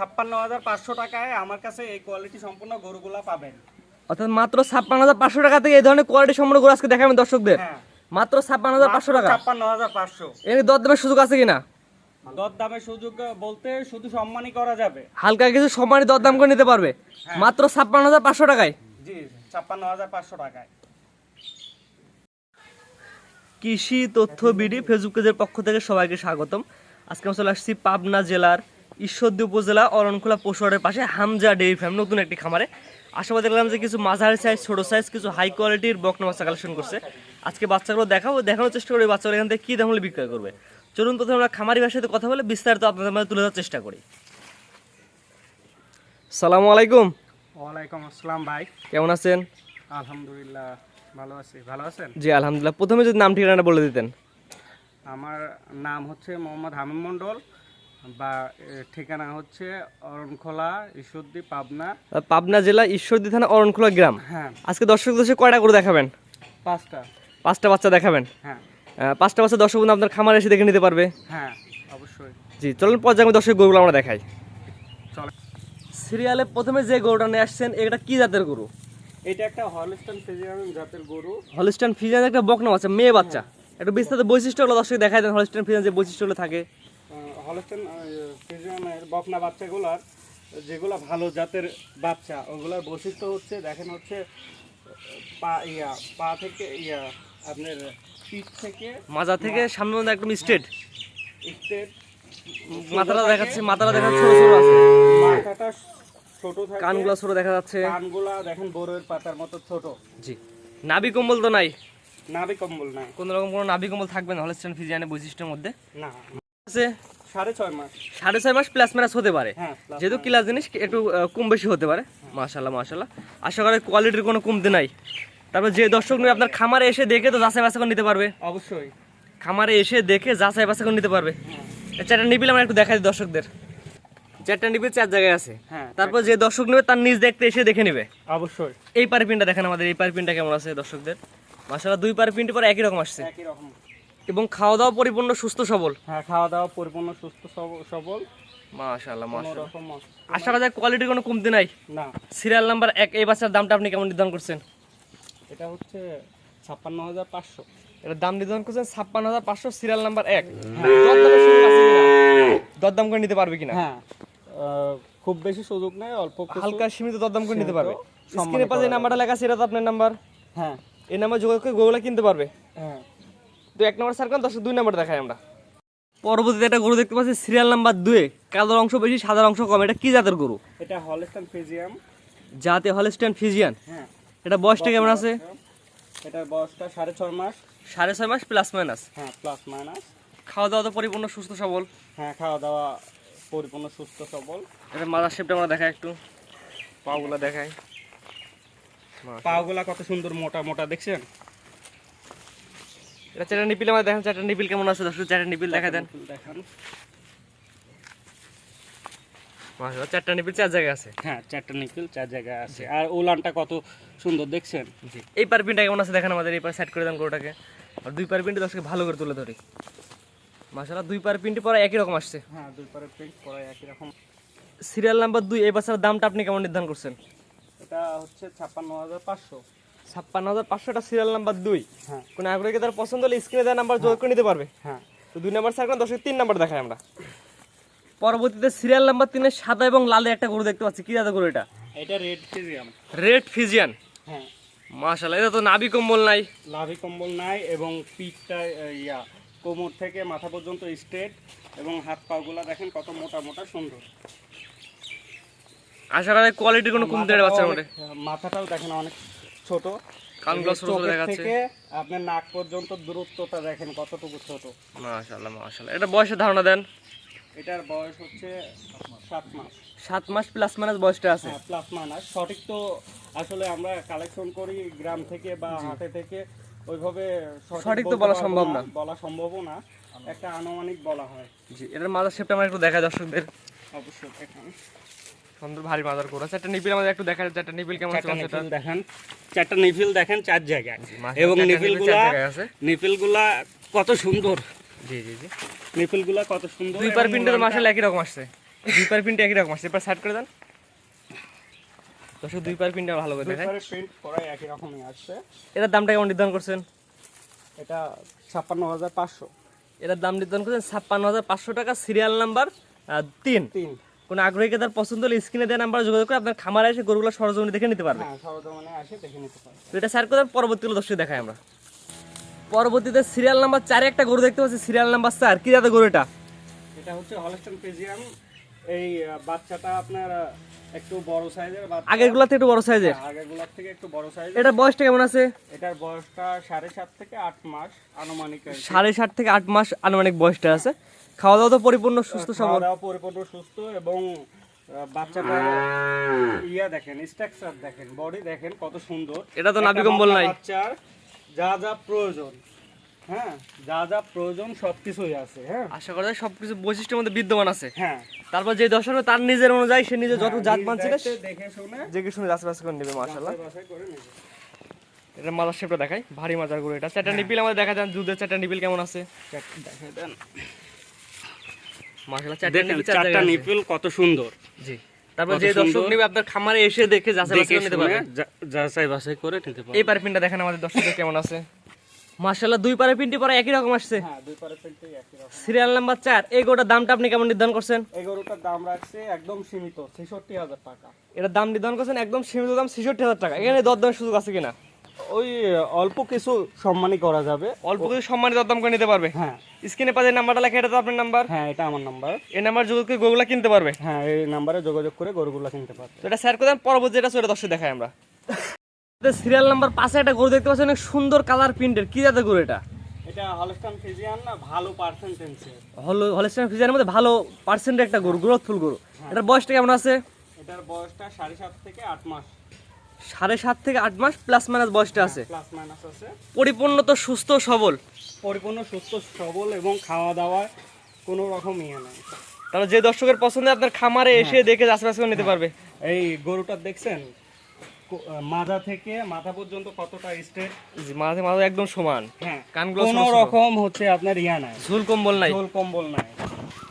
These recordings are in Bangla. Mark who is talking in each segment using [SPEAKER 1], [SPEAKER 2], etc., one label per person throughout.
[SPEAKER 1] ছাপ্পান্ন হাজার পাঁচশো টাকায় আমার কাছে এই কোয়ালিটি সম্পূর্ণ গরুগুলা পাবেন।
[SPEAKER 2] অর্থাৎ মাত্র ছাপ্পান্ন হাজার পাঁচশো টাকা থেকে এই ধরনের কোয়ালিটি সম্পূর্ণ গরু আজকে দেখাবেন দর্শকদের।
[SPEAKER 1] হ্যাঁ।
[SPEAKER 2] মাত্র ছাপ্পান্ন হাজার পাঁচশো টাকা।
[SPEAKER 1] ছাপ্পান্ন হাজার পাঁচশো।
[SPEAKER 2] এর দরদামের সুযোগ আছে কিনা?
[SPEAKER 1] সুযোগ বলতে শুধু সম্মানই করা যাবে।
[SPEAKER 2] হালকা কিছু দরদাম করে নিতে পারবে। মাত্র ছাপ্পান্ন হাজার পাঁচশো টাকায়।
[SPEAKER 1] জি ছাপ্পান্ন হাজার পাঁচশো টাকায়।
[SPEAKER 2] কৃষি তথ্য বিডি ফেসবুক পেজের পক্ষ থেকে সবাইকে স্বাগতম। আজকে আমি চলে আসছি পাবনা জেলার ঈশ্বরদী উপজেলা অরণখোলা পশুহাটের পাশে হামজা ডেইরি ফার্ম নতুন একটি খামারে। আশাবাদ দেখলাম যে কিছু মাঝারি সাইজ ছোট সাইজ কিছু হাই কোয়ালিটির বকনা বাচ্চা কালেকশন করছে। আজকে বাচ্চাগুলো দেখাবো দেখানোর চেষ্টা করি বাচ্চাগুলো এখান থেকে কী দাম হলে বিক্রয় করবে। চলুন প্রথমে আমরা খামারি সাথে কথা বলে বিস্তারিত আপনাদের মাঝে তুলে ধরার চেষ্টা করি। সালামু আলাইকুম।
[SPEAKER 1] ওয়ালাইকুম আসসালাম ভাই।
[SPEAKER 2] কেমন আছেন?
[SPEAKER 1] আলহামদুলিল্লাহ ভালো আছি। ভালো আছেন?
[SPEAKER 2] জি আলহামদুলিল্লাহ। প্রথমে যদি নাম ঠিকানাটা বলে দিতেন।
[SPEAKER 1] আমার নাম হচ্ছে মোহাম্মদ হামিম মণ্ডল। বা ঠিকানা হচ্ছে অরণখোলা ঈশ্বরদী পাবনা।
[SPEAKER 2] পাবনা জেলা ঈশ্বরদী থানা অরণখোলা গ্রাম।
[SPEAKER 1] হ্যাঁ।
[SPEAKER 2] আজকে দর্শক দর্শক কয়টা করে দেখাবেন?
[SPEAKER 1] পাঁচটা।
[SPEAKER 2] পাঁচটা বাচ্চা দেখাবেন?
[SPEAKER 1] হ্যাঁ।
[SPEAKER 2] পাঁচটা বাচ্চা দর্শক বন্ধু আপনার খামারে এসে দেখে নিতে পারবে?
[SPEAKER 1] হ্যাঁ অবশ্যই।
[SPEAKER 2] জি চলুন পর্যায়ে দর্শক গরুগুলো আমরা দেখাই।
[SPEAKER 1] চলে।
[SPEAKER 2] সিরিয়ালে প্রথমে যে গরুটা নিয়ে আসছেন এটা কি জাতের গরু?
[SPEAKER 1] এটা একটা হলস্টন ফিজিয়ান জাতের গরু।
[SPEAKER 2] হলিস্টান ফিজিয়ান একটা বকনা বাচ্চা মেয়ে বাচ্চা। একটু বিস্তারিত বৈশিষ্ট্যগুলো দর্শক দেখাই দেন হলিস্টান ফিজিয়ান যে বৈশিষ্ট্যগুলো থাকে।
[SPEAKER 1] হলস্টন ফিজিয়ানের বকনা বাচ্চাগুলার যেগুলো ভালো জাতের বাচ্চা ওগুলার বৈশিষ্ট্য হচ্ছে দেখেন হচ্ছে পা ইয়া পা থেকে ইয়া আপনার পিঠ থেকে
[SPEAKER 2] মাজা থেকে সামনে মধ্যে একদম স্ট্রেট
[SPEAKER 1] স্টেট
[SPEAKER 2] মাথাটা দেখাচ্ছে মাথাটা দেখাচ্ছে ছোট ছোট আছে।
[SPEAKER 1] মাথাটা ছোট থাকে।
[SPEAKER 2] কানগুলো ছোট দেখা যাচ্ছে।
[SPEAKER 1] কানগুলা দেখেন বড়ের পাতার মতো ছোট।
[SPEAKER 2] জি। নাভি কম্বল তো নাই?
[SPEAKER 1] নাভি কম্বল না
[SPEAKER 2] কোনো রকম কোনো নাভি কম্বল থাকবে না হলিস্টান ফিজিয়ানের বৈশিষ্ট্যের মধ্যে?
[SPEAKER 1] না
[SPEAKER 2] আছে?
[SPEAKER 1] সাড়ে ছয় মাস।
[SPEAKER 2] সাড়ে ছয় মাস প্লাস মাইনাস হতে পারে।
[SPEAKER 1] হ্যাঁ
[SPEAKER 2] যেহেতু ক্লাস জিনিস একটু কম বেশি হতে পারে। মাশাল্লাহ মাশাল্লাহ আশা করি কোয়ালিটির কোনো কমতি নাই। তারপর যে দর্শক নিয়ে আপনার খামারে এসে দেখে তো যাচাই বাছাই করে নিতে পারবে।
[SPEAKER 1] অবশ্যই।
[SPEAKER 2] খামারে এসে দেখে যাচাই বাছাই করে নিতে পারবে। চারটা নিবিল আমরা একটু দেখাই দর্শকদের। চারটা নিবিল চার জায়গায় আছে।
[SPEAKER 1] হ্যাঁ
[SPEAKER 2] তারপর যে দর্শক নেবে তার নিজ দেখতে এসে দেখে নেবে।
[SPEAKER 1] অবশ্যই।
[SPEAKER 2] এই পার পিনটা দেখেন আমাদের এই পার পিনটা কেমন আছে দর্শকদের? মাশাল্লাহ দুই পার পিনটি পরে একই রকম আসছে।
[SPEAKER 1] একই রকম।
[SPEAKER 2] এবং খাওয়া দাওয়া পরিপূর্ণ সুস্থ সবল?
[SPEAKER 1] হ্যাঁ খাওয়া দাওয়া পরিপূর্ণ সুস্থ সবল।
[SPEAKER 2] মাশাল্লাহ
[SPEAKER 1] কোনো
[SPEAKER 2] মাশাল্লাহ আশা করা যায় কোয়ালিটির কোনো কমতি নাই?
[SPEAKER 1] না।
[SPEAKER 2] সিরিয়াল নাম্বার এক এই বাচ্চার দামটা আপনি কেমন নির্ধারণ করছেন?
[SPEAKER 1] এটা হচ্ছে ছাপ্পান্ন হাজার পাঁচশো।
[SPEAKER 2] এটার দাম নির্ধারণ করছেন ছাপ্পান্ন হাজার পাঁচশো সিরিয়াল নাম্বার এক। কিনা? দরদাম করে নিতে পারবে কিনা?
[SPEAKER 1] হ্যাঁ। খুব বেশি সুযোগ নেই অল্প
[SPEAKER 2] হালকা সীমিত দরদাম করে নিতে পারবে। স্ক্রিনে পাশে নাম্বারটা লেখা আছে এটা তো আপনার নাম্বার।
[SPEAKER 1] হ্যাঁ।
[SPEAKER 2] এই নাম্বার যোগাযোগ করে গোগুলা কিনতে পারবে।
[SPEAKER 1] হ্যাঁ।
[SPEAKER 2] তো এক নম্বর সার্কাল দশ দুই নাম্বার দেখাই আমরা। পরবর্তীতে একটা গরু দেখতে পাচ্ছি সিরিয়াল নাম্বার দুয়ে কালোর অংশ বেশি সাদার অংশ কম। এটা কি জাতের গরু?
[SPEAKER 1] এটা হলস্টান ফিজিয়াম
[SPEAKER 2] জাতে হলস্টেন ফিজিয়ান
[SPEAKER 1] হ্যাঁ।
[SPEAKER 2] এটা বয়সটা কেমন আছে?
[SPEAKER 1] এটার বয়সটা সাড়ে ছয় মাস।
[SPEAKER 2] সাড়ে ছয় মাস প্লাস মাইনাস
[SPEAKER 1] হ্যাঁ প্লাস মাইনাস
[SPEAKER 2] খাওয়া দাওয়া তো পরিপূর্ণ সুস্থ সবল।
[SPEAKER 1] হ্যাঁ খাওয়া দাওয়া পরিপূর্ণ সুস্থ সবল।
[SPEAKER 2] এটা মাদার শেপটা আমরা দেখাই একটু। পাগুলা দেখাই।
[SPEAKER 1] পাগুলা কত সুন্দর মোটা মোটা দেখছেন?
[SPEAKER 2] এটা চারটা নিপিল আমার দেখেন চারটা নিপিল কেমন আছে? দর্শক চারটা নিপিল দেখা দেন। মাশাআল্লাহ, চারটা নিপিল চার জায়গায় আছে।
[SPEAKER 1] হ্যাঁ চারটা নিপিল চার জায়গায় আছে। আর কত সুন্দর দেখছেন?
[SPEAKER 2] জি। এই পারপিনটা কেমন আছে দেখেন আমাদের এই সেট করে দেন গরুটাকে। আর দুই পারপিনটি ভালো করে তুলে ধরি। মাশাআল্লাহ দুই পারপিনটি পরে একই রকম আসছে।
[SPEAKER 1] হ্যাঁ দুই পারে একই রকম।
[SPEAKER 2] সিরিয়াল নাম্বার দুই এই বাচ্চার দামটা আপনি কেমন নির্ধারণ করছেন?
[SPEAKER 1] এটা হচ্ছে ছাপ্পান্ন হাজার পাঁচশো।
[SPEAKER 2] ছাপ্পান্ন হাজার পাঁচশোটা সিরিয়াল নাম্বার দুই।
[SPEAKER 1] হ্যাঁ।
[SPEAKER 2] কোনো আগ্রহীকে তার পছন্দ হলে স্ক্রিনে দেওয়া নাম্বার যোগ করে নিতে পারবে?
[SPEAKER 1] হ্যাঁ।
[SPEAKER 2] তো দুই নাম্বার সার্কেল দর্শক তিন নাম্বার দেখাই আমরা। পরবর্তীতে সিরিয়াল নাম্বার তিনে সাদা এবং লালে একটা গরু দেখতে পাচ্ছি। কি জাতের গরু এটা?
[SPEAKER 1] এটা রেড ফিজিয়াম
[SPEAKER 2] রেড ফিজিয়ান
[SPEAKER 1] হ্যাঁ।
[SPEAKER 2] মাশাআল্লাহ এটা তো নাভি কম্বল নাই।
[SPEAKER 1] লাভি কম্বল নাই এবং পিঠটা ইয়া কোমর থেকে মাথা পর্যন্ত স্ট্রেট এবং হাত পাগুলা দেখেন কত মোটা মোটা সুন্দর।
[SPEAKER 2] আশা করা কোয়ালিটির কোনো কমতি বাচ্চার মধ্যে।
[SPEAKER 1] মাথাটাও দেখেন অনেক ছোট।
[SPEAKER 2] কানগুলো ছোট ছোট দেখাচ্ছে।
[SPEAKER 1] থেকে আপনার নাক পর্যন্ত দূরত্বটা দেখেন কতটুকু ছোট।
[SPEAKER 2] মাশাআল্লাহ মাশাআল্লাহ। এটা বয়সের ধারণা দেন।
[SPEAKER 1] এটার বয়স হচ্ছে সাত মাস।
[SPEAKER 2] সাত মাস প্লাস মাইনাস বয়সটা আছে।
[SPEAKER 1] হ্যাঁ প্লাস মাইনাস সঠিক তো আসলে আমরা কালেকশন করি গ্রাম থেকে বা হাটে থেকে। ওইভাবে
[SPEAKER 2] সঠিক তো বলা সম্ভব না।
[SPEAKER 1] বলা সম্ভবও না। একটা আনুমানিক বলা হয়।
[SPEAKER 2] জি এটার মাদার শেপটা আমরা একটু দেখাই দর্শকদের।
[SPEAKER 1] অবশ্যই এখানে
[SPEAKER 2] সুন্দর ভারী মাদার গরু চারটা নিপিল আমাদের একটু দেখা চারটা নিপিল কেমন আছে?
[SPEAKER 1] নিফিল দেখেন। চারটা নিফিল দেখেন চার জায়গায়। এবং
[SPEAKER 2] নিপিল
[SPEAKER 1] কত সুন্দর।
[SPEAKER 2] জি জি জি।
[SPEAKER 1] কত সুন্দর
[SPEAKER 2] দুই পার
[SPEAKER 1] উড়ানটা-
[SPEAKER 2] একই রকম আসছে। দুই পার প্রিন্ট একই রকম আসছে। এবার সাইড করে দেন। দর্শক দুই পার প্রিন্ট ভালো করে
[SPEAKER 1] দুই
[SPEAKER 2] দেখায়
[SPEAKER 1] পারে প্রিন্ট করাই একই রকমই আসছে।
[SPEAKER 2] এটার দামটা কেমন নির্ধারণ করছেন?
[SPEAKER 1] এটা ছাপ্পান্ন হাজার পাঁচশো।
[SPEAKER 2] এটার দাম নির্ধারণ করছেন ছাপ্পান্ন হাজার পাঁচশো টাকা সিরিয়াল নাম্বার তিন।
[SPEAKER 1] তিন।
[SPEAKER 2] কোনো আগ্রহীকে তার পছন্দ হলে স্ক্রিনে দেওয়া নাম্বার যোগাযোগ করে আপনার খামারে এসে গরুগুলো সরজমিনে দেখে নিতে পারবে।
[SPEAKER 1] হ্যাঁ
[SPEAKER 2] এটা স্যার করে পরবর্তীগুলো দর্শক দেখাই আমরা। পরবর্তীতে সিরিয়াল নাম্বার চারে একটা গরু দেখতে পাচ্ছি সিরিয়াল নাম্বার চার। কি জাতের গরু এটা?
[SPEAKER 1] এটা হচ্ছে হলস্টন ফিজিয়াম এই বাচ্চাটা আপনার একটু বড় সাইজের বাচ্চা।
[SPEAKER 2] আগের গুলাতে একটু বড় সাইজের?
[SPEAKER 1] হ্যাঁ, থেকে একটু বড় সাইজ
[SPEAKER 2] এটা বয়সটা কেমন আছে?
[SPEAKER 1] এটার বয়সটা সাড়ে সাত থেকে আট মাস আনুমানিক।
[SPEAKER 2] সাড়ে ষাট থেকে আট মাস আনুমানিক বয়সটা আছে। খাওয়া দাওয়া তো পরিপূর্ণ সুস্থ সবল।
[SPEAKER 1] পরিপূর্ণ সুস্থ এবং ইয়া দেখেন স্ট্রাকচার দেখেন বডি দেখেন কত সুন্দর।
[SPEAKER 2] এটা তো নাভি
[SPEAKER 1] একটা
[SPEAKER 2] কম্বল নাই।
[SPEAKER 1] বাচ্চার যা যা প্রয়োজন হ্যাঁ যা যা প্রয়োজন সবকিছুই আছে হ্যাঁ।
[SPEAKER 2] আশা করা যায় সবকিছু বৈশিষ্ট্যের মধ্যে বিদ্যমান আছে।
[SPEAKER 1] হ্যাঁ।
[SPEAKER 2] তারপর যে দর্শক তার নিজের অনুযায়ী সে নিজে যত
[SPEAKER 1] হ্যাঁ,
[SPEAKER 2] জাত মানছে
[SPEAKER 1] দেখে শুনে
[SPEAKER 2] যে কি শুনে করে নেবে মাশাআল্লাহ। এটা মালার শেপটা দেখাই ভারী মাজার গরু এটা। চারটা নিপিল আমাদের দেখা যান দুধের চারটা নিপিল কেমন আছে?
[SPEAKER 1] দেখাই দেন।
[SPEAKER 2] মাশাআল্লাহ চারটা নিপিল চার
[SPEAKER 1] চারটা
[SPEAKER 2] জায়গায় আছে।
[SPEAKER 1] নিপিল কত সুন্দর।
[SPEAKER 2] জি। তারপর যে দর্শক নেবে আপনার খামারে এসে দেখে যাচাই বাছাই নিতে পারবে।
[SPEAKER 1] যাচাই বাছাই করে নিতে পারবে।
[SPEAKER 2] এই পারে দেখেন আমাদের দর্শকদের কেমন আছে। মাশাআল্লাহ দুই পারে পিনটি পরে একই রকম আসছে।
[SPEAKER 1] হ্যাঁ দুই পারে প্রিন্টই একই রকম।
[SPEAKER 2] সিরিয়াল নাম্বার চার এই গোটার দামটা আপনি কেমন নির্ধারণ করছেন?
[SPEAKER 1] এই গরুটার দাম রাখছে একদম সীমিত টাকা।
[SPEAKER 2] এটার দাম নির্ধারণ করছেন একদম সীমিত দাম ছেষট্টি হাজার টাকা। এখানে দরদামের সুযোগ আছে কিনা?
[SPEAKER 1] ওই অল্প কিছু সম্মানই করা যাবে।
[SPEAKER 2] অল্প কিছু সম্মানিত দরদাম করে নিতে পারবে?
[SPEAKER 1] হ্যাঁ।
[SPEAKER 2] স্ক্রিনে পাশে নাম্বারটা লেখা এটা তো আপনার নাম্বার?
[SPEAKER 1] হ্যাঁ এটা আমার নাম্বার।
[SPEAKER 2] এই নাম্বার যোগাযোগ করে গরুগুলা কিনতে পারবে?
[SPEAKER 1] হ্যাঁ এই নাম্বারে যোগাযোগ করে গরুগুলো কিনতে পারবে।
[SPEAKER 2] তো এটা শেয়ার করে পরবর্তী যেটা সেটা দর্শক দেখাই আমরা। সিরিয়াল নাম্বার পাশে একটা গরু দেখতে পাচ্ছেন অনেক সুন্দর কালার প্রিন্টের কি জাতের গরু এটা?
[SPEAKER 1] এটা হলস্টান ফিজিয়ান না ভালো পার্সেন্টেন্সের
[SPEAKER 2] হলো হলেস্টাইন ফিজারের মধ্যে ভালো পার্সেন্টের একটা গরু গ্রোথফুল গরু। এটার বয়সটা কেমন আছে?
[SPEAKER 1] এটার বয়সটা সাড়ে সাত থেকে আট মাস।
[SPEAKER 2] সাড়ে সাত থেকে আট মাস প্লাস মাইনাস বয়সটা আছে।
[SPEAKER 1] প্লাস মাইনাস আছে।
[SPEAKER 2] পরিপূর্ণ তো সুস্থ সবল।
[SPEAKER 1] পরিপূর্ণ সুস্থ সবল এবং খাওয়া দাওয়ার কোনো রকম ইয়ে নাই।
[SPEAKER 2] তাহলে যে দর্শকের পছন্দে আপনার খামারে এসে দেখে বাছাই করে নিতে পারবে।
[SPEAKER 1] এই গরুটা দেখছেন? মাথা থেকে মাথা পর্যন্ত কতটা স্ট্রেট
[SPEAKER 2] জি মাঝে মাঝে একদম সমান।
[SPEAKER 1] হ্যাঁ।
[SPEAKER 2] কানগুলো
[SPEAKER 1] কোনো। রকম হচ্ছে আপনার ইয়া নাই।
[SPEAKER 2] ঝুল কম্বল নাই।
[SPEAKER 1] ঝোল কম্বল নাই।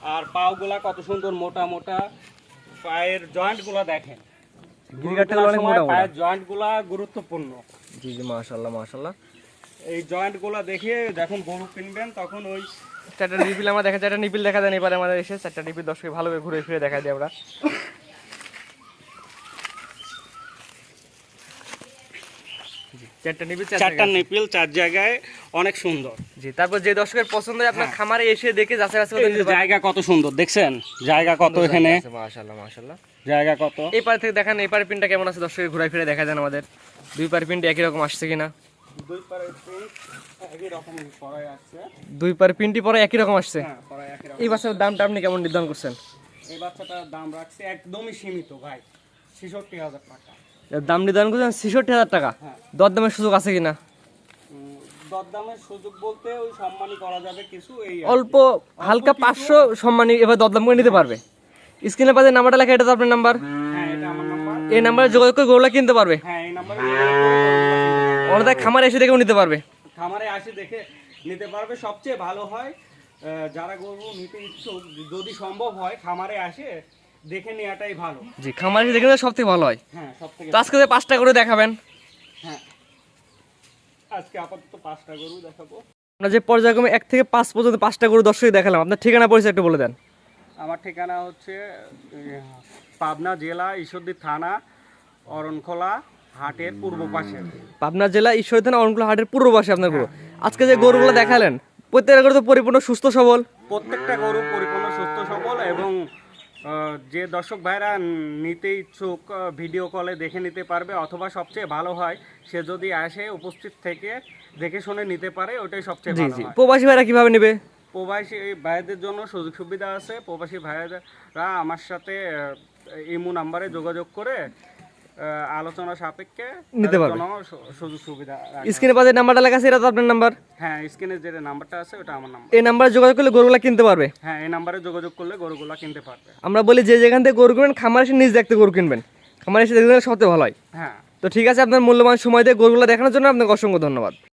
[SPEAKER 1] আর পাওগুলা কত সুন্দর মোটা মোটা। পায়ের জয়েন্টগুলা দেখেন।
[SPEAKER 2] গিরিগাটটা
[SPEAKER 1] গরু
[SPEAKER 2] অনেক
[SPEAKER 1] কেনার
[SPEAKER 2] মোটা মোটা
[SPEAKER 1] জয়েন্টগুলা গুরুত্বপূর্ণ।
[SPEAKER 2] জি জি মাশাআল্লাহ মাশাআল্লাহ।
[SPEAKER 1] এই জয়েন্টগুলা দেখে যখন গরু কিনবেন তখন ওই
[SPEAKER 2] চারটা নিপিল আমরা দেখা চারটা নিপিল দেখা দেন এবারে আমাদের এসে চারটা নিপিল দর্শকে ভালোভাবে ঘুরে ফিরে দেখা দিই আমরা। চারটা নিপিল চার
[SPEAKER 1] চারটা
[SPEAKER 2] জায়গায়।
[SPEAKER 1] নিপিল চার জায়গায় অনেক সুন্দর।
[SPEAKER 2] জি তারপর যে দর্শকের পছন্দ হয় আপনার খামারে এসে দেখে যাচাই বাছাই
[SPEAKER 1] জায়গা কত সুন্দর দেখছেন? জায়গা কত এখানে?
[SPEAKER 2] মাশাআল্লাহ মাশাআল্লাহ।
[SPEAKER 1] জায়গা কত?
[SPEAKER 2] এই পার থেকে দেখান এই পার পিনটা কেমন আছে? দর্শকের ঘুরে ফিরে দেখা যান আমাদের। দুই পার পিনটা একই রকম আসছে কিনা?
[SPEAKER 1] দুই পারের একই রকম আসছে
[SPEAKER 2] দুই পার পিনটি পরে একই রকম আসছে?
[SPEAKER 1] হ্যাঁ করাই একই রকম
[SPEAKER 2] এই বাচ্চার দামটা আপনি কেমন নির্ধারণ করছেন?
[SPEAKER 1] এই বাচ্চাটার দাম রাখছে একদমই সীমিত ভাই। ছেষট্টি হাজার টাকা।
[SPEAKER 2] এর দাম নির্ধারণ করছেন ছেষট্টি হাজার টাকা?
[SPEAKER 1] হ্যাঁ।
[SPEAKER 2] দরদামের সুযোগ আছে কিনা?
[SPEAKER 1] দরদামের সুযোগ বলতে ওই সম্মানই করা যাবে কিছু এই
[SPEAKER 2] অল্প হালকা পাঁচশো সম্মানী এবার দরদাম করে নিতে পারবে? স্ক্রিনে পাশে নাম্বারটা লেখা এটা তো আপনার নাম্বার।
[SPEAKER 1] হ্যাঁ আমার নাম্বার
[SPEAKER 2] এই নাম্বারে যোগাযোগ করে গরুলা কিনতে পারবে।
[SPEAKER 1] হ্যাঁ
[SPEAKER 2] ওনাদের খামারে এসে দেখেও নিতে পারবে।
[SPEAKER 1] খামারে আসে দেখে নিতে পারবে। সবচেয়ে ভালো হয় যারা গরু নিতে ইচ্ছুক যদি সম্ভব হয় খামারে আসে দেখে নেওয়াটাই ভালো।
[SPEAKER 2] জি খামারে এসে দেখে নিলে সব থেকে ভালো হয়।
[SPEAKER 1] হ্যাঁ সব থেকে
[SPEAKER 2] তো আজকে পাঁচটা করে দেখাবেন।
[SPEAKER 1] হ্যাঁ আজকে আপাতত পাঁচটা গরু দেখাবো।
[SPEAKER 2] আমরা যে পর্যায়ক্রমে এক থেকে পাঁচ পর্যন্ত পাঁচটা গরু দর্শক দেখালাম। আপনার ঠিকানা পরিচয় একটু বলে দেন।
[SPEAKER 1] আমার ঠিকানা হচ্ছে পাবনা জেলা ঈশ্বরদী থানা অরণখোলা হাটের পূর্ব পাশে।
[SPEAKER 2] পাবনা জেলা ঈশ্বরী থানা অরণকুলা হাটের পূর্ব পাশে আপনার গরু। আজকে যে গরুগুলো দেখালেন প্রত্যেকটা গরু তো পরিপূর্ণ সুস্থ সবল?
[SPEAKER 1] প্রত্যেকটা গরু পরিপূর্ণ সুস্থ সবল এবং যে দর্শক ভাইরা নিতে ইচ্ছুক ভিডিও কলে দেখে নিতে পারবে অথবা সবচেয়ে ভালো হয় সে যদি আসে উপস্থিত থেকে দেখে শুনে নিতে পারে ওটাই সবচেয়ে ভালো
[SPEAKER 2] প্রবাসী ভাইরা কীভাবে নেবে?
[SPEAKER 1] প্রবাসী ভাইদের জন্য সুযোগ সুবিধা আছে। প্রবাসী ভাইয়েরা আমার সাথে ইমো নাম্বারে যোগাযোগ করে আলোচনা সাপেক্ষে
[SPEAKER 2] নিতে পারবে।
[SPEAKER 1] সুযোগ সুবিধা।
[SPEAKER 2] স্ক্রিনে পাশে নাম্বারটা লেখা আছে এটা তো আপনার নাম্বার?
[SPEAKER 1] হ্যাঁ স্ক্রিনে যে নাম্বারটা আছে ওটা আমার নাম্বার।
[SPEAKER 2] এই নাম্বারে যোগাযোগ করলে গরুগুলা কিনতে পারবে?
[SPEAKER 1] হ্যাঁ এই নাম্বারে যোগাযোগ করলে গরুগুলা কিনতে পারবে।
[SPEAKER 2] আমরা বলি যে যেখান থেকে গরু কিনবেন খামার এসে নিজ দেখতে গরু কিনবেন। খামার এসে দেখতে সবচেয়ে ভালো হয়।
[SPEAKER 1] হ্যাঁ।
[SPEAKER 2] তো ঠিক আছে আপনার মূল্যবান সময় দিয়ে গরুগুলো দেখানোর জন্য আপনাকে অসংখ্য ধন্যবাদ।